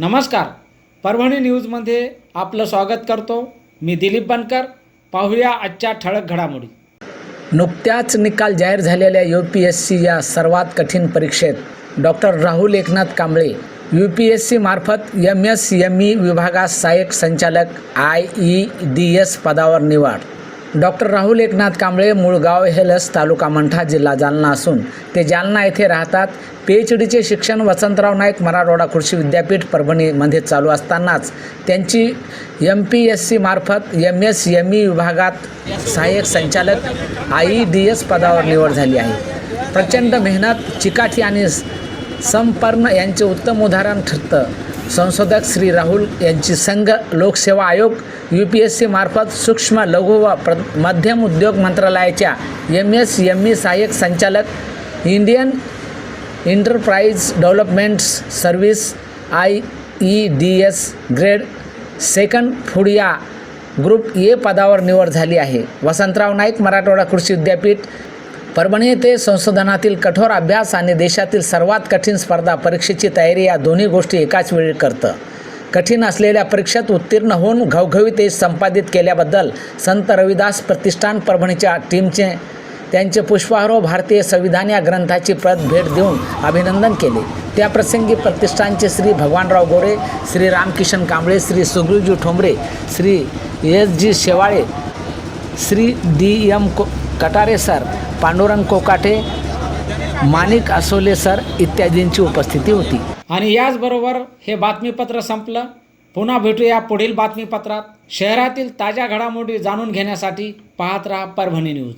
नमस्कार. परभणी न्यूजमध्ये आपलं स्वागत करतो. मी दिलीप बनकर. पाहूया आजच्या ठळक घडामोडी. नुकत्याच निकाल जाहीर झालेल्या यू पी एस सी या सर्वात कठीण परीक्षेत doctor Rahul Eknath Kamble U P S C मार्फत एम एस एम ई विभागात सहाय्यक संचालक आय ई डी एस पदावर निवड. डॉक्टर राहुल एकनाथ कांबळे मूळ गाव हेलस तालुका मंठा जिल्हा जालना असून ते जालना येथे राहतात. पी एच डीचे शिक्षण वसंतराव नाईक मराठवाडा कृषी विद्यापीठ परभणीमध्ये चालू असतानाच त्यांची एम पी एस सी मार्फत एम एस एम ई विभागात सहाय्यक संचालक आय डी एस पदावर निवड झाली आहे. प्रचंड मेहनत चिकाटी आणि संपर्ण यांचे उत्तम उदाहरण ठरतं. संशोधक श्री राहुल यांची संघ लोकसेवा आयोग यू पी एस सीमार्फत सूक्ष्म लघु व प्र मध्यम उद्योग मंत्रालयाच्या एम एस एम ई सहाय्यक संचालक Indian enterprise developments service I E D S grade second food या ग्रुप ए पदावर निवड झाली आहे. वसंतराव नाईक मराठवाडा कृषी विद्यापीठ परभणी येथे संशोधनातील कठोर अभ्यास आणि देशातील सर्वात कठीण स्पर्धा परीक्षेची तयारी या दोन्ही गोष्टी एकाच वेळी करतं. कठीण असलेल्या परीक्षेत उत्तीर्ण होऊन घवघवीत यश संपादित केल्याबद्दल संत रविदास प्रतिष्ठान परभणीच्या टीमचे त्यांचे पुष्पहारो भारतीय संविधान या ग्रंथाची प्रत भेट देऊन अभिनंदन केले. त्याप्रसंगी प्रतिष्ठानचे Shri Bhagwanrao Gore Shri Ramkishan Kamble Shri Sugrivji Thombare Shri S G Shewale Shri D M को कटारे सर पांडुरंग कोकाटे माणिक असोले सर इत्यादींची उपस्थिती होती. आणि याचबरोबर हे बातमीपत्र संपलं. पुन्हा भेटूया पुढील बातमीपत्रात. शहरातील ताज्या घडामोडी जाणून घेण्यासाठी पाहत राहा परभणी न्यूज.